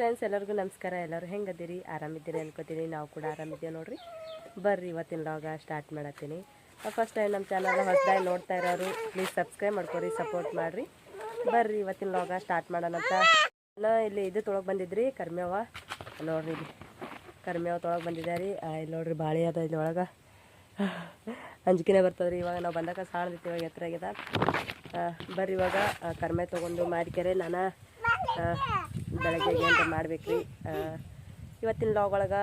Friends ಎಲ್ಲರಿಗೂ ನಮಸ್ಕಾರ. ಎಲ್ಲರೂ ಹೆಂಗದಿರಿ ಆರಾಮಿದ್ದೀರಿ ಅನ್ಕೋತೀನಿ. ನಾವು ಕೂಡ ಆರಾಮಿದ್ದೀವಿ ನೋಡಿರಿ. ಬರ್ರಿ ಇವತ್ತಿನ ಲಾಗ ಸ್ಟಾರ್ಟ್ ಮಾಡತ್ತೀನಿ. ಫಸ್ಟ್ ಟೈಮ್ ನಮ್ಮ ಚಾನಲ್ ಹೊಸದಾಗಿ ನೋಡ್ತಾ ಇರೋರು ಪ್ಲೀಸ್ ಸಬ್ಸ್ಕ್ರೈಬ್ ಮಾಡ್ಕೊರಿ ಸಪೋರ್ಟ್ ಮಾಡಿರಿ. ಬರ್ರಿ ಇವತ್ತಿನ ಲಾಗ ಸ್ಟಾರ್ಟ್ ಮಾಡೋಣಂತ ನಾನು ಇಲ್ಲಿ ಇದು ತೊಳಗೆ ಬಂದಿದ್ರಿ ಕರ್ಮೇವ ನೋಡ್ರಿ ಇಲ್ಲಿ. ಕರ್ಮೇವ ತೊಳಗೆ ರೀ ಇಲ್ಲಿ ನೋಡ್ರಿ ಬಾಳೆ ಅದ ಇಲ್ಲಿ ಅಂಜಿಕೆನೇ ಬರ್ತದ್ರಿ ಇವಾಗ. ನಾವು ಬಂದಾಗ ಇತ್ತು ಇವಾಗ ಎತ್ತರ ಆಗ್ಯದ. ಆ, ಬರ್ರಿ ಇವಾಗ. ಕರ್ಮೆ ತೊಗೊಂಡು ಮಾಡಿಕೆರೆ ನಾನು ಬೆಳಗ್ಗೆ ಏನಾರ ಮಾಡ್ಬೇಕ್ರಿ. ಇವತ್ತಿನ ಲಾಗ್ ಒಳಗೆ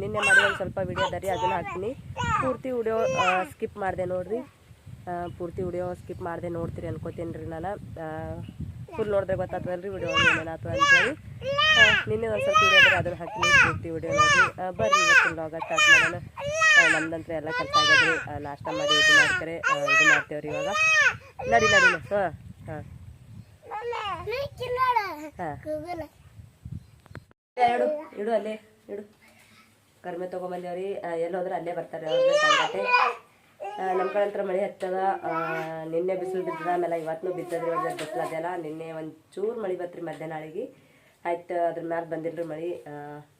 ನಿನ್ನೆ ಮಾಡಿದ ಸ್ವಲ್ಪ ವಿಡಿಯೋ ಅದ ರೀ ಅದನ್ನು ಹಾಕ್ತೀನಿ. ಪೂರ್ತಿ ವಿಡಿಯೋ ಸ್ಕಿಪ್ ಮಾಡಿದೆ ನೋಡಿರಿ. ಪೂರ್ತಿ ವಿಡಿಯೋ ಸ್ಕಿಪ್ ಮಾಡಿದೆ ನೋಡ್ತೀರಿ ಅನ್ಕೋತೀನಿ ರೀ ನಾನು. ಫುಲ್ ನೋಡಿದ್ರೆ ಗೊತ್ತಾಗ್ತದಲ್ಲ ರೀ ವಿಡಿಯೋ ಏನೇನಾಗ್ತದೆ ಅಂತೇಳಿ ನಿನ್ನೆ ಒಂದು ಸ್ವಲ್ಪ ವಿಡಿಯೋ ಅದ ಅದನ್ನು ಹಾಕ್ತೀನಿ ಪೂರ್ತಿ ವಿಡಿಯೋ ನೋಡ್ರಿ. ಆ, ಬರ್ರಿ ಇವತ್ತಿನ ಲಾಗ ಸ್ಟಾರ್ಟ್ ಮಾಡೋಣ. ನಮ್ದಂತ್ರ ಎಲ್ಲ ಕೆಲಸ ಆಗ್ಯದ್ರಿ. ನಾಷ್ಟ ಮಾಡಿ ಇದು ಮಾಡ್ತಾರೆ. ಇದು ಮಾಡ್ತೇವ್ರಿ ಇವಾಗ. ನಡಿ ನಡಿ ಹಾಂ ಹಾಂ. ಇಡು ಇಡು ಅಲ್ಲೇ ಇಡು. ಕರ್ಮೆ ತೊಗೊಂಬಂದೇವ್ರಿ ಎಲ್ಲೋದ್ರೆ ಅಲ್ಲೇ ಬರ್ತಾರೆ ಸಂಗತೆ ನಮ್ಮ ಕಡೆ ಹತ್ರ ಮಳೆ ಹತ್ತದ. ನಿನ್ನೆ ಬಿಸಿಲು ಬಿದ್ದದ ಆಮೇಲೆ ಇವತ್ತು ಬಿದ್ದದ್ರಿ ಒಂದು ಬಿಸಿಲು ಅದೆಲ್ಲ ನಿನ್ನೆ ಒಂದು ಚೂರು ಮಳೆ ಬತ್ರಿ ಮಧ್ಯಾಹ್ನಳಿಗೆ ಆಯ್ತು ಅದ್ರ ಮ್ಯಾಲ ಬಂದಿಲ್ರಿ ಮಳೆ.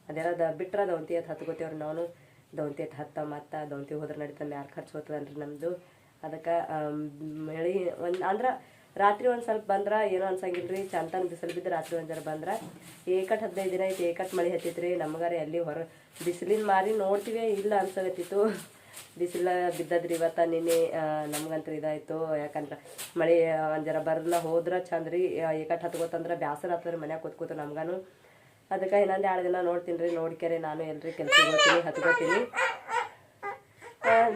ಅದೆಲ್ಲ ಬಿಟ್ರೆ ದೌಂತಿ ಹತ್ತು ಹತ್ಕೋತೀವ್ರಿ ನಾವು ದೌಂತಿ ಅಂತ ಹತ್ತ ಮತ್ತು ದೌಂತಿ ಹೋದ್ರೆ ನಡೀತದೆ ಮ್ಯಾಲೆ ಖರ್ಚು ಹೋಗ್ತದಲ್ರಿ ನಮ್ಮದು ಅದಕ್ಕೆ ಮಳೆ ಒಂದು ಅಂದ್ರೆ ರಾತ್ರಿ ಒಂದು ಸ್ವಲ್ಪ ಬಂದ್ರೆ ಏನೋ ಅನ್ಸಂಗಿಲ್ಲ ಚಂತನ ಬಿಸಿಲು ಬಿದ್ದು ರಾತ್ರಿ ಒಂದು ಜರ ಬಂದ್ರೆ. ಏಕಟ್ ಹದಿನೈದು ದಿನ ಐತಿ ಏಕಟ್ ಮಳೆ ಹತ್ತೈತ್ರಿ, ನಮಗಾರ ಎಲ್ಲಿ ಹೊರ ಬಿಸಿಲಿನ ಮಾರಿ ನೋಡ್ತೀವಿ, ಇಲ್ಲ ಅನ್ಸಕತ್ತಿತ್ತು. ಬಿಸಿಲ ಬಿದ್ದದ್ರಿ ಇವತ್ತ ನಿನ್ನೆ ನಮ್ಗಂತ್ರ ಇದಾಯ್ತು. ಯಾಕಂದ್ರೆ ಮಳೆ ಒಂದು ಜರ ಹೋದ್ರ ಹೋದ್ರೆ ಚಂದ ರೀ ಏಕಟ್ ಹತ್ಕೋತಂದ್ರೆ ಬ್ಯಾಸರ ಹತ್ತದ್ರಿ ಮನ್ಯಾಗ ಕೂತ್ಕೋತು ನಮ್ಗಾನು. ಅದಕ್ಕೆ ಇನ್ನೊಂದು ಎರಡು ದಿನ ನೋಡ್ತೀನಿ ರೀ ನೋಡ್ಕೆರೆ ನಾನು ಎಲ್ರಿ ಕೆಲಸ ಹೋಗ್ತೀನಿ, ಹತ್ಕೋತೀನಿ.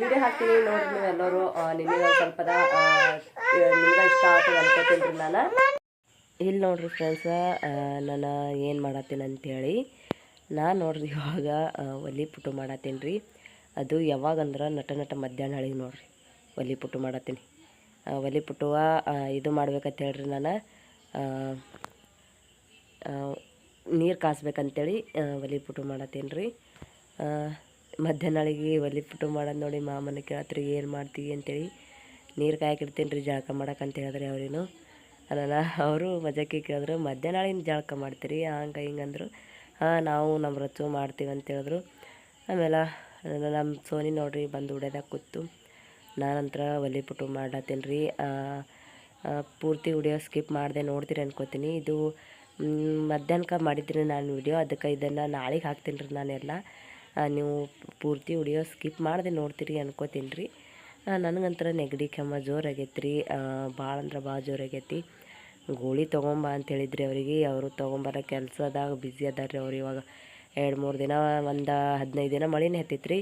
ವಿಡಿಯೋ ಹಾಕ್ತೀನಿ ನೀವು ಎಲ್ಲರೂ ನಿನ್ನೆ ಒಂದು ಸ್ವಲ್ಪದ ನಿಮ್ಗೆ ಇಷ್ಟ ಆಗ್ತದೆ ಅನ್ಕೋತೀನಿ ರೀ ನಾನು. ಇಲ್ಲಿ ನೋಡ್ರಿ ಫ್ರೆಂಡ್ಸ ನಾನು ಏನು ಮಾಡತ್ತೀನಿ ಅಂತೇಳಿ, ನಾನು ನೋಡ್ರಿ ಇವಾಗ ಒಲಿ ಪುಟ್ಟು ಮಾಡತ್ತೀನಿ ರೀ. ಅದು ಯಾವಾಗಂದ್ರೆ ನಟ ನಟ ಮಧ್ಯಾಹ್ನ ಹಳಿಗೆ ನೋಡ್ರಿ, ಒಲಿ ಪುಟ್ಟು ಮಾಡತ್ತೀನಿ. ಒಲಿ ಪುಟ್ಟುವ ಇದು ಮಾಡ್ಬೇಕಂತ ಹೇಳ್ರಿ ನಾನು ನೀರು ಕಾಸ್ಬೇಕಂತೇಳಿ ಒಲಿ ಪುಟ್ಟು ಮಾಡತ್ತೀನಿ ರೀ. ಮಧ್ಯಾಹ್ನಳಿಗೆ ಒಲಿ ಪುಟ್ಟು ಮಾಡೋದು ನೋಡಿ ಮಾಮನ ಕೇಳತ್ರಿ, ಏನು ಮಾಡ್ತೀವಿ ಅಂತೇಳಿ ನೀರು ಕಾಯಕಿಡ್ತೀನಿ ರೀ ಜಳಕ ಮಾಡಕ್ಕೆ ಅಂತ ಹೇಳಿದ್ರಿ ಅವ್ರೇನು. ಅಲ್ಲ ಅವರು ಮಜಾಕಿ ಕೇಳಿದ್ರು ಮಧ್ಯಾಹ್ನ ಜಳಕ ಮಾಡ್ತೀರಿ, ಹಂಗೆ ಹಿಂಗೆ ಅಂದರು. ಹಾಂ, ನಾವು ನಮ್ಮ ರಚು ಮಾಡ್ತೀವಿ ಅಂತ ಹೇಳಿದ್ರು. ಆಮೇಲೆ ನಮ್ಮ ಸೋನಿ ನೋಡ್ರಿ ಬಂದು ಉಡ್ಯದಾಗ ಕೂತು, ನಾನಂತರ ಒಲೆ ಪುಟ್ಟು ಮಾಡತ್ತೀನಿ ರೀ ಪೂರ್ತಿ ವಿಡಿಯೋ ಸ್ಕಿಪ್ ಮಾಡಿದೆ ನೋಡ್ತೀರಿ ಅನ್ಕೋತೀನಿ. ಇದು ಮಧ್ಯಾಹ್ನಕ್ಕೆ ಮಾಡಿದ್ದೀನಿ ನಾನು ವಿಡಿಯೋ ಅದಕ್ಕೆ ಇದನ್ನು ನಾಳೆಗೆ ಹಾಕ್ತೀನಿ ರೀ ನಾನೆಲ್ಲ ನೀವು ಪೂರ್ತಿ ವಿಡಿಯೋ ಸ್ಕಿಪ್ ಮಾಡಿದೆ ನೋಡ್ತೀರಿ ಅನ್ಕೋತೀನಿ ರೀ ನನಗಂತರ ನೆಗಡಿ ಕೆಮ್ಮ ಜೋರು ಆಗೈತೆ ರೀ ಭಾಳ ಅಂದ್ರೆ ಭಾಳ ಜೋರಾಗೈತಿ. ಗೋಳಿ ತೊಗೊಂಬ ಅಂತ ಹೇಳಿದ್ರಿ ಅವರಿಗೆ. ಅವರು ತೊಗೊಂಬರ ಕೆಲಸದಾಗ ಬ್ಯುಸಿ ಅದಾರ ರೀ ಅವ್ರು ಇವಾಗ. ಎರಡು ಮೂರು ದಿನ, ಒಂದು ಹದಿನೈದು ದಿನ ಮಳೆನೇ ಹತ್ತಿತ್ತು ರೀ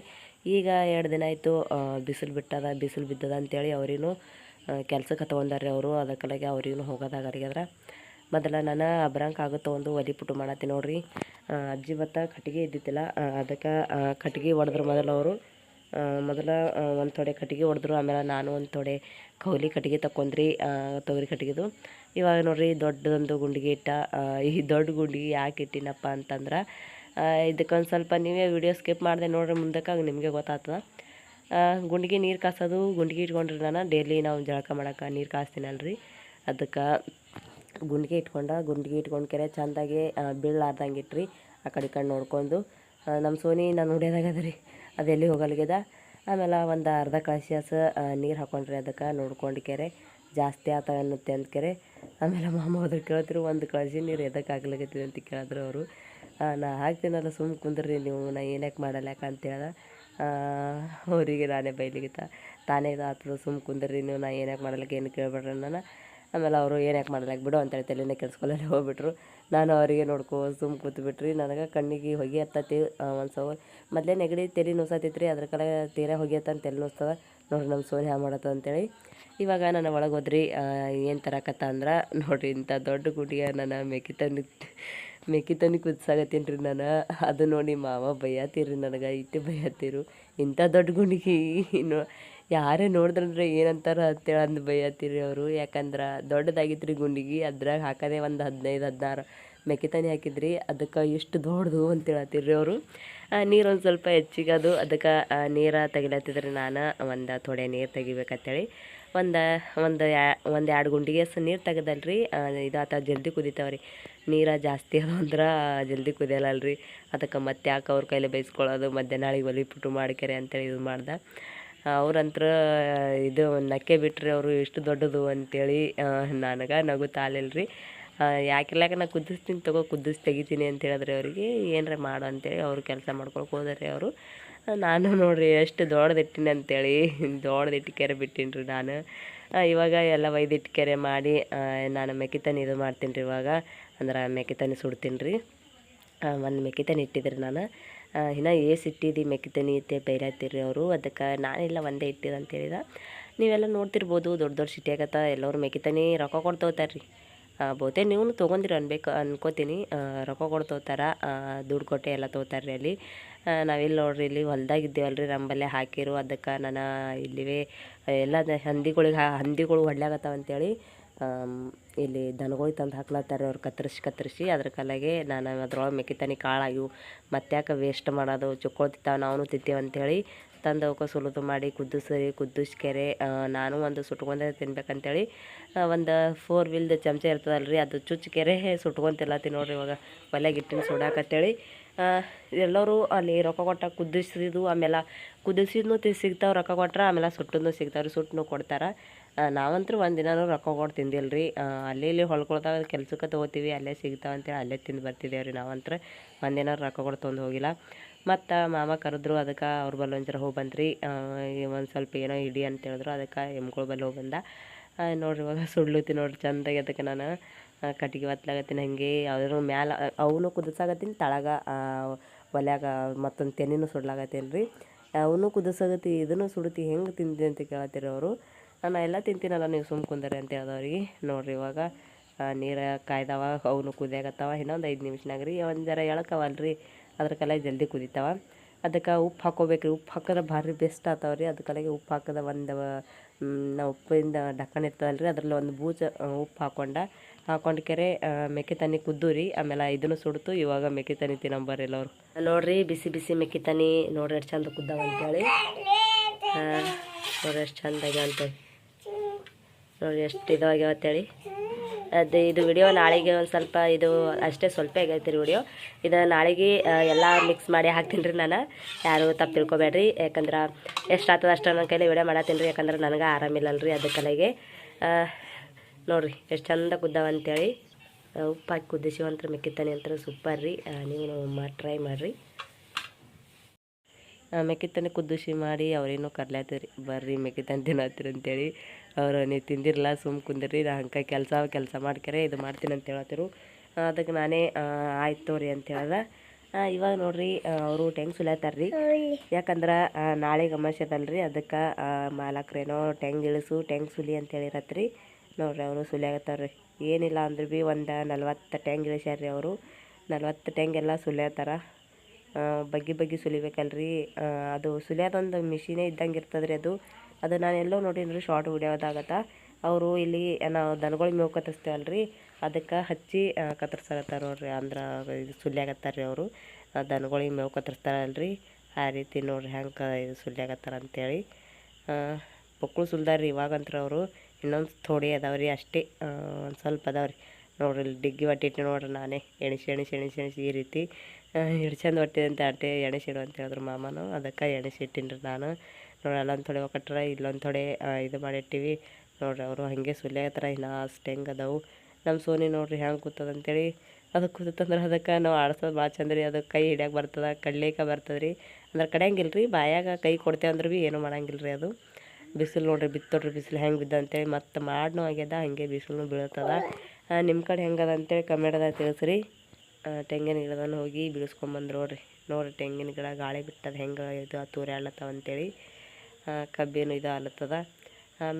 ಈಗ ಎರಡು ದಿನ ಆಯಿತು ಬಿಸಿಲು ಬಿಟ್ಟದ, ಬಿಸಿಲು ಬಿದ್ದದ ಅಂತೇಳಿ ಅವ್ರಿಗೂ ಕೆಲ್ಸಕ್ಕೆ ತೊಗೊಂಡಾರ ಅವರು. ಅದಕ್ಕಲಾಗೆ ಅವ್ರಿಗೂ ಹೋಗೋದಾಗ್ಯಾರ ಮೊದಲ ನಾನು ಅಬ್ರಂಕ್ ಆಗೋ ಒಂದು ಒಲಿ ಪುಟ್ಟು ಮಾಡತ್ತೀನಿ ನೋಡ್ರಿ. ಅಜ್ಜಿ ಭತ್ತ ಕಟ್ಟಿಗೆ ಇದ್ದಿದ್ದಿಲ್ಲ ಅದಕ್ಕೆ ಕಟ್ಟಿಗೆ ಹೊಡೆದ್ರು ಮೊದಲು ಅವರು. ಮೊದಲ ಒಂದು ತೊಡೆ ಕಟ್ಟಿಗೆ ಹೊಡೆದ್ರು ಆಮೇಲೆ ನಾನು ಒಂದು ತೊಡೆ ಕೌಲಿ ಕಟ್ಟಿಗೆ ತಕೊಂಡ್ರಿ ತೊಗರಿ ಕಟ್ಟಿಗೆದು. ಇವಾಗ ನೋಡ್ರಿ, ದೊಡ್ಡದೊಂದು ಗುಂಡಿಗೆ ಇಟ್ಟ ಈ ದೊಡ್ಡ ಗುಂಡಿಗೆ ಯಾಕೆ ಇಟ್ಟಿನಪ್ಪ ಅಂತಂದ್ರೆ ಇದಕ್ಕೊಂದು ಸ್ವಲ್ಪ ನೀವೇ ವಿಡಿಯೋ ಸ್ಕಿಪ್ ಮಾಡಿದೆ ನೋಡ್ರಿ ಮುಂದಕ್ಕೆ ನಿಮಗೆ ಗೊತ್ತಾಗ್ತದೆ. ಗುಂಡಿಗೆ ನೀರು ಕಾಸೋದು, ಗುಂಡಿಗೆ ಇಟ್ಕೊಂಡ್ರಿ ನಾನು ಡೈಲಿ ನಾವು ಜಳಕ ಮಾಡಕ್ಕೆ ನೀರು ಕಾಸ್ತೀನಲ್ರಿ. ಅದಕ್ಕೆ ಗುಂಡಿಗೆ ಇಟ್ಕೊಂಡ, ಗುಂಡಿಗೆ ಇಟ್ಕೊಂಡು ಕೆರೆ ಚೆಂದಾಗಿ ಬೀಳಲಾರ್ದಂಗೆ ಇಟ್ರಿ, ಆ ಕಡೆ ಕಡೆ ನೋಡ್ಕೊಂಡು. ನಮ್ಮ ಸೋನಿ, ನಾನು ರೀ ಅದೆಲ್ಲಿ ಹೋಗಲ್ಗ್ಯದ ಆಮೇಲೆ ಒಂದು ಅರ್ಧ ಕಳಶಿಯಾಸ ನೀರು ಹಾಕೊಂಡ್ರಿ ಅದಕ್ಕೆ ನೋಡ್ಕೊಂಡು ಕೆರೆ. ಜಾಸ್ತಿ ಆತ ಅನ್ನತ್ತೆ ಅಂತ ಕೆರೆ. ಆಮೇಲೆ ಮಾಮ ಹೋದ್ರೆ ಕೇಳ್ತಿರು ಒಂದು ಕಳಶಿ ನೀರು ಎದಕ್ಕೆ ಆಗ್ಲಾಗತ್ತಿದೆ ಅಂತ ಕೇಳಿದ್ರು ಅವರು. ನಾ ಹಾಕ್ತೀನಲ್ಲ ಸುಮ್ಮ ಕುಂದ್ರಿ ನೀವು, ನಾ ಏನಕ್ಕೆ ಮಾಡಲ್ಲ ಅಂತ ಅವರಿಗೆ ನಾನೇ ಬೈಲಿಗಿತ್ತ. ತಾನೇ ಇದು ಆತದ ಸುಮ್ಮ ಕುಂದ್ರಿ ನೀವು, ನಾ ಏನಕ್ಕೆ ಮಾಡಲಕ್ಕೆ ಏನು ಕೇಳ್ಬೇಡ್ರಿ ನಾನು ಆಮೇಲೆ ಅವರು ಏನಕ್ಕೆ ಮಾಡಲಕ್ಕೆ ಬಿಡು ಅಂತೇಳಿ ತಲೆನೇ ಕೆಲ್ಸ್ಕೊಳ್ಳಲ್ಲಿ ಹೋಗ್ಬಿಟ್ರು. ನಾನು ಅವರಿಗೆ ನೋಡ್ಕೋ ಸುಮ್ಮ ಕೂತ್ಬಿಟ್ರಿ. ನನಗೆ ಕಣ್ಣಿಗೆ ಹೊಗೆ ಹತ್ತತಿ ಒಂದು ಸವ ಮೊದಲೇ ನೆಗಡಿ ತಲೆ ನುಸತೈತ್ರಿ, ಅದ್ರ ಕಡೆ ತೀರಾ ಹೊಗೆ ಅಂತ ತಲೆ ನೋಸ್ತದ. ನೋಡ್ರಿ ನಮ್ಮ ಸೋನಿ ಹ್ಯಾ ಮಾಡತ್ತ ಅಂತೇಳಿ. ಇವಾಗ ನನ್ನ ಒಳಗೆ ಹೋದ್ರಿ ಏನು ತರಕತ್ತ ಅಂದ್ರೆ, ನೋಡ್ರಿ ಇಂಥ ದೊಡ್ಡ ಗುಡಿಯ ನಾನು ಮೆಕ್ಕಿತನಿ ತಂದು ಮೆಕ್ಕಿ ತಂದು ಕುದಿಸಾಗತ್ತೀನಿ ರೀ ನಾನು. ಅದು ನೋಡಿ ಮಾವ ಬೈಯತ್ತೀರಿ ನನಗೆ, ಇಟ್ಟು ಬೈಯತ್ತೀರು. ಇಂಥ ದೊಡ್ಡ ಗುಂಡಿಗೆ ಇನ್ನು ಯಾರೇ ನೋಡಿದ್ರಂದ್ರೆ ಏನಂತಾರ ಅಂತೇಳಿ ಅಂದು ಬೈಯತ್ತೀರಿ ಅವರು. ಯಾಕಂದ್ರೆ ದೊಡ್ಡದಾಗಿತ್ತು ರೀ ಗುಂಡಿಗೆ, ಅದ್ರಾಗ ಹಾಕೋದೇ ಒಂದು ಹದಿನೈದು, ಹದಿನಾರು ಮೆಕ್ಕಿತಾನಿ ಹಾಕಿದ್ರಿ. ಅದಕ್ಕೆ ಎಷ್ಟು ದೊಡ್ಡದು ಅಂತ ಹೇಳತ್ತೀರಿ ಅವರು. ನೀರು ಒಂದು ಸ್ವಲ್ಪ ಹೆಚ್ಚಿಗೆ ಅದು ಅದಕ್ಕೆ ನೀರು ತೆಗಿಲತ್ತಿದ್ರಿ ನಾನು. ಒಂದು ಥೋಡೆ ನೀರು ತೆಗಿಬೇಕಂತೇಳಿ. ಒಂದು ಒಂದು ಒಂದು ಎರಡು ಗುಂಡಿಗೆ ಸ ನೀರು ತೆಗದಲ್ರಿ. ಇದು ಆತ ಜಲ್ದಿ ಕುದಿತಾವ್ರಿ. ನೀರು ಜಾಸ್ತಿ ಅದ ಅಂದ್ರೆ ಜಲ್ದಿ ರೀ ಅದಕ್ಕೆ ಮತ್ತೆ ಯಾಕೆ ಅವ್ರ ಕೈಲಿ ಬೇಯಿಸ್ಕೊಳ್ಳೋದು ಮಧ್ಯಾಹ್ನ ಒಲಿ ಪುಟ್ಟು ಮಾಡ್ಕೆರೆ ಅಂತೇಳಿ ಇದು ಮಾಡ್ದೆ. ಅವ್ರಂತ್ರ, ಇದು ನಕ್ಕೆ ಬಿಟ್ರಿ ಅವರು ಎಷ್ಟು ದೊಡ್ಡದು ಅಂತೇಳಿ ನನಗೆ ನಗು ರೀ ಯಾಕಿಲ್ಲಾಕ ನಾ ಕುದಿಸ್ತೀನಿ ತಗೋ, ಕುದಿಸಿ ತೆಗಿತೀನಿ ಅಂತ ಹೇಳಿದ್ರೆ ಅವರಿಗೆ, ಏನರ ಮಾಡು ಅಂತೇಳಿ ಅವ್ರು ಕೆಲಸ ಮಾಡ್ಕೊಳಕ್ಕೆ ಹೋದಾರೆ ಅವರು. ನಾನು ನೋಡ್ರಿ ಎಷ್ಟು ದೊಡ್ಡದಿಟ್ಟಿನಿ ಅಂತೇಳಿ ದೊಡ್ಡದಿಟ್ಟಿಕೆರೆ ಕೆರೆ ಬಿಟ್ಟೀನಿ ರೀ ನಾನು ಇವಾಗ ಎಲ್ಲ ಒಯ್ದಿಟ್ಟು ಕೆರೆ ಮಾಡಿ ನಾನು ಮೆಕ್ಕಿತನಿ ಇದು ಮಾಡ್ತೀನಿ ರೀ ಇವಾಗ. ಅಂದ್ರೆ ಮೆಕ್ಕಿತನಿ ಸುಡ್ತೀನಿ ರೀ ಒಂದು ಮೆಕ್ಕಿತನಿ ಇಟ್ಟಿದ್ರಿ ನಾನು. ಇನ್ನ ಏಸ್ ಇಟ್ಟಿದ್ದು ಮೆಕ್ಕಿತನಿ ಇತ್ತೆ ಬೈರಾತಿರಿ ಅವರು. ಅದಕ್ಕೆ ನಾನೆಲ್ಲ, ಒಂದೇ ಇಟ್ಟಿದ್ದು ಅಂತ ಹೇಳಿದ. ನೀವೆಲ್ಲ ನೋಡ್ತಿರ್ಬೋದು, ದೊಡ್ಡ ದೊಡ್ಡ ಸಿಟಿಯಾಗತ್ತ ಎಲ್ಲರೂ ಮೆಕ್ಕಿತಾನೆ ರೊಕ್ಕ ಕೊಟ್ಟು ತೊಗೋತಾರೆ ರೀ ಬಹುತೇಕ ನೀವು ತೊಗೊಂದಿರ ಅನ್ಬೇಕು, ಅನ್ಕೋತೀನಿ. ರೊಕ್ಕ ಕೊಟ್ಟು ದುಡ್ಡು ಕೊಟ್ಟೆ ಎಲ್ಲ ತೊಗೋತಾರೆ ರೀ ಅಲ್ಲಿ ನಾವಿಲ್ಲಿ ನೋಡ್ರಿ, ಇಲ್ಲಿ ಹೊಲ್ದಾಗ ಇದ್ದೇವಲ್ರಿ ನಮ್ಮಲ್ಲೇ ಹಾಕಿರು. ಅದಕ್ಕೆ ನಾನು ಇಲ್ಲಿವೇ, ಎಲ್ಲ ಹಂದಿಗಳಿಗೆ, ಹಂದಿಗಳು ಹೊಡ್ಲಾಗತ್ತಾವ ಅಂತೇಳಿ ಇಲ್ಲಿ ದನಗಳು ತಂದು ಹಾಕ್ಲತ್ತಾರೆ ಅವ್ರು ಕತ್ತರಿಸಿ ಕತ್ತರಿಸಿ ಅದ್ರ ಕಲೆಗೆ ನಾನು ಅದ್ರೊಳಗೆ ಮೆಕ್ಕಿತನಿ ಕಾಳಾಗಿವು ಮತ್ತ್ಯಾಕೆ ವೇಸ್ಟ್ ಮಾಡೋದು ಚುಕ್ಕೊಳ್ತಿತ್ತಾವ ನಾವು ತಿಂತೀವಿ ಅಂಥೇಳಿ ತಂದು ಅವಕ್ಕೆ ಸುಲಿದು ಮಾಡಿ ಕುದಿಸಿ ಕೆರೆ ನಾನು ಒಂದು ಸುಟ್ಕೊಂಡೆ ತಿನ್ಬೇಕಂತೇಳಿ ಒಂದು ಫೋರ್ ವೀಲ್ದು ಚಮಚ ಇರ್ತದಲ್ರಿ ಅದು ಚುಚ್ಕೆರೆ ಸುಟ್ಕೊಂತಿಲ್ಲತ್ತಿ ನೋಡ್ರಿ ಇವಾಗ ಒಲೆಗಿಟ್ಟಿನ ಸುಡಾಕತ್ತೇಳಿ. ಎಲ್ಲರೂ ಅಲ್ಲಿ ರೊಕ್ಕ ಕೊಟ್ಟ ಕುದಿಸಿದ್ದು, ಆಮೇಲೆ ಕುದಿಸಿದ್ನು ಸಿಗ್ತಾವೆ, ರೊಕ್ಕ ಕೊಟ್ರೆ ಆಮೇಲೆ ಸುಟ್ಟನ್ನು ಸಿಗ್ತಾವೆ ಸುಟ್ಟನು ಕೊಡ್ತಾರೆ. ನಾವಂತೂ ಒಂದು ದಿನನೂ ರೊಕ್ಕ ಕೊಟ್ಟು ತಿಂದಿಲ್ಲ ರೀ ಅಲ್ಲಿ ಇಲ್ಲಿ ಹೊಳ್ಕೊಳ್ತಾವ ಕೆಲ್ಸಕ್ಕೆ ತೊಗೋತೀವಿ, ಅಲ್ಲೇ ಸಿಗ್ತಾವೆ ಅಂತೇಳಿ ಅಲ್ಲೇ ತಿಂದು ಬರ್ತಿದ್ದೇವೆ ರೀ ನಾವಂತ್ರ. ಒಂದಿನ ರೊಕ್ಕ ಕೊಟ್ಟು ತೊಗೊಂಡು ಹೋಗಿಲ್ಲ. ಮತ್ತು ಮಾಮ ಕರೆದ್ರು, ಅದಕ್ಕೆ ಅವ್ರ ಬಲ್ಲಿ ಒಂಚೂರು ಹೋಗಿ ಬಂದ್ರಿ ಒಂದು ಸ್ವಲ್ಪ ಏನೋ ಇಡಿ ಅಂತ ಹೇಳಿದ್ರು ಅದಕ್ಕೆ ಎಮ್ಗಳ ಬಲ್ಲಿ ಹೋಗಿ ಬಂದ. ನೋಡ್ರಿ ಇವಾಗ ಸುಳ್ಳುತ್ತಿ ನೋಡ್ರಿ, ಚಂದಾಗಿ ಅದಕ್ಕೆ ನಾನು. ಕಟ್ಟಿಗೆ ಒತ್ತಲಾಗತ್ತೀನಿ ಹಾಗೆ ಯಾವ್ದಾದ್ರು ಮ್ಯಾಲ ಅವನು ಕುದಿಸಾಗತ್ತೀನಿ, ತಳಗ ಒಲ್ಯಾಗ ಮತ್ತೊಂದು ತೆನಿನೂ ಸುಡ್ಲಾಗತ್ತೇನು ರೀ ಅವನು ಕುದಿಸಾಗತ್ತಿ, ಇದನ್ನು ಸುಡ್ತಿ ಹೆಂಗೆ ತಿಂದಿ ಅಂತ ಕೇಳತ್ತೀರಿ ಅವರು. ನಾನು ಎಲ್ಲ ತಿಂತೀನಲ್ಲ, ನೀವು ಸುಮ್ ಕುಂದರಿ ಅಂತ ಹೇಳ್ದವ್ರಿಗೆ ನೋಡ್ರಿ ಇವಾಗ ನೀರು ಕಾಯ್ದವ, ಅವನು ಕುದಿಯಾಗತ್ತವ ಇನ್ನೊಂದು ಐದು ನಿಮಿಷನಾಗ ರೀ, ಒಂದು ಜರ ಎಳಕವಲ್ರಿ, ಅದ್ರ ಕಲೆ ಜಲ್ದಿ ಕುದಿತಾವ. ಅದಕ್ಕೆ ಉಪ್ಪು ಹಾಕೋಬೇಕು ರೀ ಉಪ್ಪು ಹಾಕಿದ್ರೆ ಭಾರಿ ಬೆಸ್ಟ್ ಆತಾವ ರೀ ಅದ್ರ ಉಪ್ಪು ಹಾಕಿದ ಒಂದು ನಾವು ಉಪ್ಪಿಂದ ಡಕ್ಕನ್ ಇರ್ತದಲ್ಲ ರೀ ಅದರಲ್ಲಿ ಒಂದು ಬೂಜ, ಉಪ್ಪು ಹಾಕೊಂಡ ಹಾಕೊಂಡು ಕೆರೆ ಮೆಕ್ಕೆ ತನಿ ಕುದ್ದೂರಿ, ಆಮೇಲೆ ಇದನ್ನು ಸುಡ್ತು. ಇವಾಗ ಮೆಕ್ಕೆ ತನಿ ತಿನ್ನಂಬರ್ರಿ ಎಲ್ಲರು ನೋಡ್ರಿ, ಬಿಸಿ ಬಿಸಿ ಮೆಕ್ಕೆ ತನಿ ನೋಡ್ರಿ ಎಷ್ಟು ಚಂದ ಕುದ್ದಾವ ಅಂತೇಳಿ. ನೋಡ್ರಿ ಎಷ್ಟು ಚಂದ ಆಗ್ಯಾವ ಅಂತೇಳಿ. ನೋಡ್ರಿ ಎಷ್ಟು ಇದಾಗ್ಯಾವ ಅಂತೇಳಿ. ಅದು ಇದು ವಿಡಿಯೋ ನಾಳೆಗೆ ಒಂದು ಸ್ವಲ್ಪ ಇದು ಅಷ್ಟೇ ಸ್ವಲ್ಪ ಆಗೈತೆ ರೀ ವಿಡಿಯೋ ಇದು ನಾಳೆಗೆ ಎಲ್ಲ ಮಿಕ್ಸ್ ಮಾಡಿ ಹಾಕ್ತೀನಿ ರೀ ನಾನು. ಯಾರು ತಪ್ಪು ತಿಳ್ಕೊಬೇಡ್ರಿ. ಯಾಕಂದ್ರೆ ಎಷ್ಟು ಆಗ್ತದೆ ಅಷ್ಟು ನನ್ನ ಕೈಲಿ ವಿಡಿಯೋ ಮಾಡತ್ತೀನಿ ರೀ ಯಾಕಂದ್ರೆ ನನಗೆ ಆರಾಮಿಲ್ಲಲ್ಲ ರೀ ಅದಕ್ಕೆ ಕಲೆಗೆ ನೋಡಿರಿ, ಎಷ್ಟು ಚಂದ ಕುದ್ದಾವ ಅಂತೇಳಿ. ಉಪ್ಪು ಹಾಕಿ ಕುದಿಸಿವಂತ್ರ ಮೆಕ್ಕಿತಾನೆ ಅಂತ ಸೂಪರ್ ರೀ. ನೀವು ಮಾಡಿ ಟ್ರೈ ಮಾಡಿರಿ. ಮೆಕ್ಕಿತಾನೆ ಕುದ್ದಿಸಿ ಮಾಡಿ ಅವ್ರೇನೋ ಕರ್ಲಾತಿರಿ ಬರ್ರಿ ಮೆಕ್ಕಿತಾನೆ ತಿನ್ನತ್ತೀರಿ ಅಂತೇಳಿ. ಅವ್ರು, ನೀವು ತಿಂದಿರಲ್ಲ ಸುಮ್ ಕುಂದಿರಿ ನಾ ಹಂಗೆ ಕೆಲಸ ಕೆಲಸ ಮಾಡ್ಕರೆ, ಇದು ಮಾಡ್ತೀನಿ ಅಂತ ಹೇಳತ್ತಿರು ಅದಕ್ಕೆ ನಾನೇ ಆಯ್ತು ತೋರಿ ಅಂತ ಹೇಳ್ದೆ. ಇವಾಗ ನೋಡ್ರಿ ಅವರು ಸುಲಿಯತ್ತಾರ ರೀ ಯಾಕಂದ್ರೆ ನಾಳೆ ಅಮಾಸೆ ಅದಲ್ರಿ. ಅದಕ್ಕೆ ಮಾಲಕ್ರೇನೋ ಟೆಂಗ್ ಇಳಿಸು ಟೆಂಗ್ ಸುಲಿ ಅಂತ ಹೇಳಿರತ್ರಿ. ನೋಡ್ರಿ ಅವರು ಸುಲಿಯಾಗತ್ತಾರ ಏನಿಲ್ಲ ಅಂದ್ರೆ ಭೀ ಒಂದು ನಲ್ವತ್ತು ಟ್ಯಾಂಗ್ ಇಳಿಸ್ಯಾರ ರೀ ಅವರು. ನಲ್ವತ್ತು ಟ್ಯಾಂಗೆಲ್ಲ ಎಲ್ಲ ಸುಲಿಯತ್ತಾರ ಬಗ್ಗಿ ಬಗ್ಗಿ ಸುಲಿಬೇಕಲ್ರಿ. ಅದು ಸುಲಿಯೋದೊಂದು ಮಿಷಿನೇ ಇದ್ದಂಗೆ ಇರ್ತದೆ ರೀ ಅದು. ಅದು ನಾನು ಎಲ್ಲೋ ನೋಡೀನಿ ರೀ ಶಾರ್ಟ್ ವಿಡಿಯೋದಾಗತ್ತ ಅವರು ಇಲ್ಲಿ ನಾವು ದನಗಳು ಮೇವು ಕತ್ತರಿಸ್ತೇವಲ್ರಿ ಅದಕ್ಕೆ ಹಚ್ಚಿ ಕತ್ತರ್ಸಕತ್ತಾರ ನೋಡ್ರಿ ಅಂದ್ರೆ ಇದು ಸುಲಿಯಾಗತ್ತಾರ ರೀ ಅವರು. ದನಗಳಿಗೆ ಮೇವು ಕತ್ತರಿಸ್ತಾರಲ್ರಿ. ಆ ರೀತಿ ನೋಡ್ರಿ ಹೆಂಗೆ ಇದು ಸುಲಿಯಾಗತ್ತಾರ ಅಂತೇಳಿ. ಬೊಕ್ಕಳು ಸುಲ್ದಾರ ರೀ ಇವಾಗಂತ್ರ ಅವರು ಇನ್ನೊಂದು ಥೋಡಿ ಅದಾವ್ರಿ ಅಷ್ಟೇ. ಒಂದು ಸ್ವಲ್ಪ ಅದಾವ್ರಿ ನೋಡ್ರಿ ಇಲ್ಲಿ ಡಿಗ್ಗಿ ಹೊಟ್ಟಿಟ್ಟು ನೋಡ್ರಿ ನಾನೇ. ಎಣಿಸಿ ಎಣಿಸಿ ಎಣಿಸಿ ಎಣಿಸಿ ಈ ರೀತಿ. ಚಂದ ಹೊಟ್ಟಿದೆ ಅಂತ ಅಟ್ಟೆ ಎಣಿಸಿಡು ಅಂತ ಹೇಳಿದ್ರು ಮಾಮನು. ಅದಕ್ಕೆ ಎಣಿಸಿ ಇಟ್ಟಿನಿ ರೀ ನಾನು. ನೋಡಿ ಅಲ್ಲೊಂದು ಥೋಡೆ ಒಕ್ಕಟ್ರ, ಇಲ್ಲೊಂದು ಥೋಡೆ ಇದು ಮಾಡಿಟ್ಟಿವಿ. ನೋಡ್ರಿ ಅವರು ಹಾಗೆ ಸುಲಿಯತ್ರ ಇನ್ನು ಅಷ್ಟು ಹೆಂಗೆ ಅದಾವು. ನಮ್ಮ ಸೋನಿ ನೋಡ್ರಿ ಹೆಂಗೆ ಕೂತದ ಅಂತೇಳಿ. ಅದು ಕೂತಂದ್ರೆ ಅದಕ್ಕೆ ನಾವು ಆಡ್ಸೋದು ಭಾಳ ಚಂದ ರೀ. ಅದಕ್ಕೆ ಕೈ ಹಿಡ್ಯಾಕೆ ಬರ್ತದೆ ಕಡ್ಲಿಕ್ಕೆ ಬರ್ತದೆ ರೀ ಅಂದ್ರೆ ಕಡೆಯಂಗಿಲ್ಲ ರೀ ಬಾಯಾಗ ಕೈ ಕೊಡ್ತೇವೆ ಅಂದ್ರೆ ಭೀ ಏನೂ ಮಾಡಂಗಿಲ್ಲ ರೀ ಅದು. ಬಿಸಿಲು ನೋಡ್ರಿ, ಬಿತ್ತೋಡ್ರಿ, ಬಿಸಿಲು ಹೆಂಗೆ ಬಿದ್ದ ಅಂತೇಳಿ ಮತ್ತೆ ಮಾಡ್ನೂ ಆಗ್ಯದ, ಹಂಗೆ ಬಿಸಿಲು ಬೀಳ್ತದ ನಿಮ್ಮ ಕಡೆ ಹೆಂಗದ ಅಂತೇಳಿ ಕಮೆಂಟ್ದಾಗ ತಿಳಿಸ್ರಿ. ತೆಂಗಿನ ಗಿಡದನ್ನು ಹೋಗಿ ಬಿಡಿಸ್ಕೊಂಬಂದು ನೋಡ್ರಿ. ನೋಡ್ರಿ ತೆಂಗಿನ ಗಿಡ ಗಾಳಿ ಬಿಟ್ಟದ, ಹೆಂಗೆ ಇದು ತೂರಿ ಅಳತ್ತವ ಅಂತೇಳಿ. ಕಬ್ಬಿನೂ ಇದು ಆಲತ್ತದ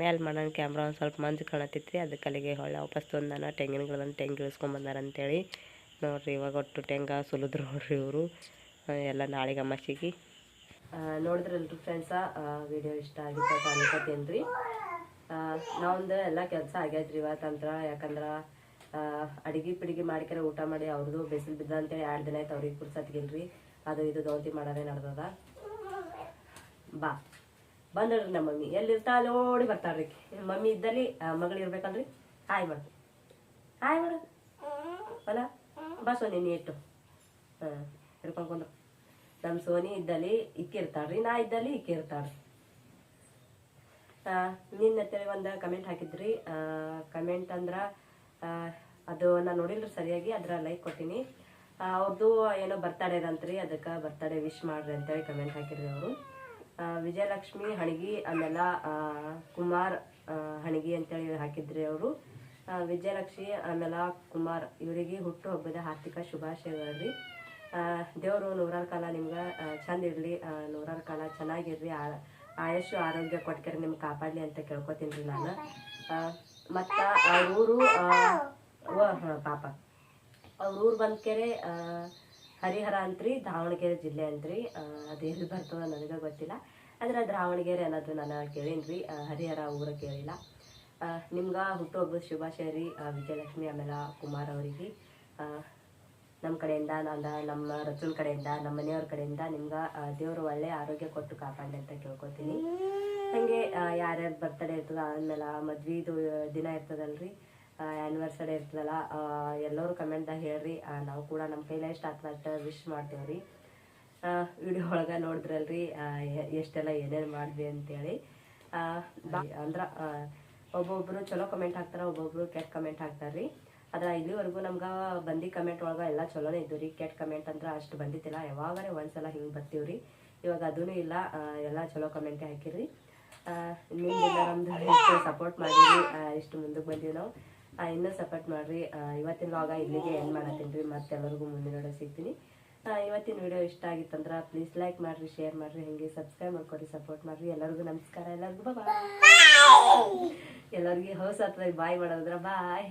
ಮೇಲೆ ಮಾಡೋಣ ಕ್ಯಾಮ್ರಾ ಒಂದು ಸ್ವಲ್ಪ ಮಂಜು ಕಾಣತ್ತಿತ್ತು ರೀ ಅದಕ್ಕೆ ಅಲ್ಲಿಗೆ ಹೊಳ್ಳೆ ವಾಪಸ್ ತಂದಾನ, ತೆಂಗಿನ ಗಿಡದನ್ನು ತೆಂಗು ಇಳಿಸ್ಕೊಂಬಂದಾರ ಅಂತೇಳಿ. ನೋಡ್ರಿ ಇವಾಗ ಒಟ್ಟು ತೆಂಗ ಸುಲಿದ್ರು ನೋಡ್ರಿ ಇವರು. ಎಲ್ಲ ನಾಳೆಗೆ ಅಮಾಸಿಗೆ ನೋಡಿದ್ರಲ್ರಿ ಫ್ರೆಂಡ್ಸ ವಿಡಿಯೋ ಇಷ್ಟ ಆಗಿತ್ತು ಅನ್ಕೋತೀನಿ ರೀ. ನಾವೊಂದು ಎಲ್ಲ ಕೆಲಸ ಆಗ್ಯಾದ್ರಿ ಇವತ್ತಂತ್ರ ಯಾಕಂದ್ರೆ ಅಡಿಗೆ ಪಿಡಿಗೆ ಮಾಡ್ಕರೆ ಊಟ ಮಾಡಿ ಅವ್ರದ್ದು ಬಿಸಿಲು ಬಿದ್ದ ಅಂತೇಳಿ ಎರಡು ದಿನ ಆಯ್ತು ಅವ್ರಿಗೆ ಕುಡ್ಸತ್ಗಿಲ್ರಿ ಅದು ಇದು ದೌತಿ ಮಾಡೋದೇ ನಡ್ದದ. ಬಾ. ಬಂದ್ರಿ ನಮ್ಮ ಮಮ್ಮಿ. ಎಲ್ಲಿರ್ತಾ ನೋಡಿ ಬರ್ತಾಳ್ರಿ ಮಮ್ಮಿ ಇದ್ದಲ್ಲಿ ಮಗಳು ಇರ್ಬೇಕಲ್ರಿ? ಹಾಯ್ ಮಾಡು. ಹಾಯ್ ಮಾಡು. ಅಲ್ಲ ಬಾ ಸೋನಿ, ನೀ ಇಟ್ಟು. ಹಾಂ ಹಿಡ್ಕೊಂಡ್ಕೊಂಡು. ನಮ್ಮ ಸೋನಿ ಇದ್ದಲ್ಲಿ ಇಕ್ಕಿರ್ತಾಳ್ರಿ, ನಾ ಇದ್ದಲ್ಲಿ ಇಕ್ಕಿರ್ತಾಳ್ರಿ. ನಿನ್ನತ್ತೇಳಿ ಒಂದು ಕಮೆಂಟ್ ಹಾಕಿದ್ರಿ. ಕಮೆಂಟ್ ಅಂದ್ರ ಅದು ನಾ ನೋಡಿಲ್ರಿ ಸರಿಯಾಗಿ, ಅದ್ರ ಲೈಕ್ ಕೊಟ್ಟಿನಿ. ಅವ್ರದ್ದು ಏನೋ ಬರ್ತಡೇ ಇದಂತ್ರಿ ಅದಕ್ಕೆ ಬರ್ತಡೇ ವಿಶ್ ಮಾಡ್ರಿ ಅಂತೇಳಿ ಕಮೆಂಟ್ ಹಾಕಿದ್ರಿ ಅವರು. ವಿಜಯಲಕ್ಷ್ಮಿ ಹಣಗಿ ಆಮೇಲೆ ಕುಮಾರ್ ಹಣಗಿ ಅಂತೇಳಿ ಹಾಕಿದ್ರಿ ಅವರು. ವಿಜಯಲಕ್ಷ್ಮಿ ಆಮೇಲೆ ಕುಮಾರ್, ಇವರಿಗೆ ಹುಟ್ಟು ಹಬ್ಬದ ಹಾರ್ದಿಕ ಶುಭಾಶಯಗಳು ದೇವರು ನೂರಾರು ಕಾಲ ನಿಮ್ಗೆ ಚಂದ ಇರಲಿ ನೂರಾರು ಕಾಲ ಚೆನ್ನಾಗಿರ್ರಿ ಆ- ಆಯುಷು ಆರೋಗ್ಯ ಕೊಟ್ಕರೆ ನಿಮ್ಗೆ ಕಾಪಾಡಲಿ ಅಂತ ಕೇಳ್ಕೊತೀನಿ ರೀ ನಾನು ಮತ್ತು ಊರು ಪಾಪ. ಅವ್ರ ಊರು ಬಂದ್ಕೆರೆ ಹರಿಹರ ಅಂತ್ರಿ, ದಾವಣಗೆರೆ ಜಿಲ್ಲೆ ಅಂತ್ರಿ. ಅದು ಎಲ್ಲಿ ಬರ್ತದ ನನಗೆ ಗೊತ್ತಿಲ್ಲ. ಅಂದ್ರೆ ದಾವಣಗೆರೆ ಅನ್ನೋದು ನಾನು ಕೇಳೀನಿ ರೀ ಹರಿಹರ ಊರ ಕೇಳಿಲ್ಲ. ನಿಮ್ಗೆ ಹುಟ್ಟುಹಬ್ಬದ ಶುಭಾಶಯ ರೀ ವಿಜಯಲಕ್ಷ್ಮಿ ಆಮೇಲೆ ಕುಮಾರ್ ಅವರಿಗೆ. ನಮ್ಮ ಕಡೆಯಿಂದ ನಂದ ನಮ್ಮ ರಜುನ್ ಕಡೆಯಿಂದ, ನಮ್ಮ ಮನೆಯವ್ರ ಕಡೆಯಿಂದ ನಿಮ್ಗೆ ದೇವರು ಒಳ್ಳೆ ಆರೋಗ್ಯ ಕೊಟ್ಟು ಕಾಪಾಡಲಿ ಅಂತ ಕೇಳ್ಕೊತೀನಿ. ಹಾಗೆ ಯಾರ್ಯಾರ ಬರ್ತಡೇ ಇರ್ತದ ಆಮೇಲೆ ಮದ್ವಿದು ದಿನ ಇರ್ತದಲ್ರಿ ಆ್ಯನಿವರ್ಸರಿ ಇರ್ತದಲ್ಲ ಎಲ್ಲರೂ ಕಮೆಂಟ್ದಾಗ ಹೇಳ್ರಿ ನಾವು ಕೂಡ ನಮ್ಮ ಕೈಲೇ ಎಷ್ಟು ಆಗ್ತದ ವಿಶ್ ಮಾಡ್ತೇವ್ರಿ. ವಿಡಿಯೋ ಒಳಗೆ ನೋಡಿದ್ರಲ್ರಿ ಎಷ್ಟೆಲ್ಲ ಏನೇನು ಮಾಡಿದ್ವಿ ಅಂತೇಳಿ. ಅಂದ್ರೆ ಒಬ್ಬೊಬ್ರು ಚಲೋ ಕಮೆಂಟ್ ಹಾಕ್ತಾರ, ಒಬ್ಬೊಬ್ರು ಕೆಟ್ಟ ಕಮೆಂಟ್ ಹಾಕ್ತಾರ್ರಿ. ಅದ್ರ ಇಲ್ಲಿವರೆಗೂ ನಮ್ಗೆ ಬಂದಿ ಕಮೆಂಟ್ ಒಳಗೆ ಎಲ್ಲ ಚಲೋನೇ ಇದ್ದು ರೀ. ಕೆಟ್ಟ ಕಮೆಂಟ್ ಅಂದ್ರೆ ಅಷ್ಟು ಬಂದಿತ್ತಿಲ್ಲ. ಯಾವಾಗಲೇ ಒಂದ್ಸಲ ಹಿಂಗೆ ಬರ್ತೀವ್ರಿ ಇವಾಗ ಅದೂ ಇಲ್ಲ. ಎಲ್ಲ ಚಲೋ ಕಮೆಂಟೇ ಹಾಕಿರಿ. ನಿಮ್ಗೆಲ್ಲ ನಮ್ದು ಸಪೋರ್ಟ್ ಮಾಡಿರಿ ಇಷ್ಟು ಮುಂದಕ್ಕೆ ಬಂದೀವಿ ನಾವು. ಇನ್ನೂ ಸಪೋರ್ಟ್ ಮಾಡ್ರಿ. ಇವತ್ತಿನ ವಾಗ ಇಲ್ಲಿಗೆ ಏನು ಮಾಡತ್ತೀನಿ ರೀ. ಮತ್ತೆಲ್ಲರಿಗೂ ಮುಂದಿನ ವಿಡಿಯೋ ಸಿಗ್ತೀನಿ. ಇವತ್ತಿನ ವಿಡಿಯೋ ಇಷ್ಟ ಆಗಿತ್ತಂದ್ರೆ ಪ್ಲೀಸ್ ಲೈಕ್ ಮಾಡಿರಿ ಶೇರ್ ಮಾಡಿರಿ, ಹಾಗೆ ಸಬ್ಸ್ಕ್ರೈಬ್ ಮಾಡ್ಕೊಡಿ ಸಪೋರ್ಟ್ ಮಾಡಿರಿ. ಎಲ್ಲರಿಗೂ ನಮಸ್ಕಾರ. ಎಲ್ಲರಿಗೂ ಬಾಯ್ ಎಲ್ಲರಿಗೆ ಹೊಸ ಬಾಯ್ ಮಾಡೋದ್ರ ಬಾಯ್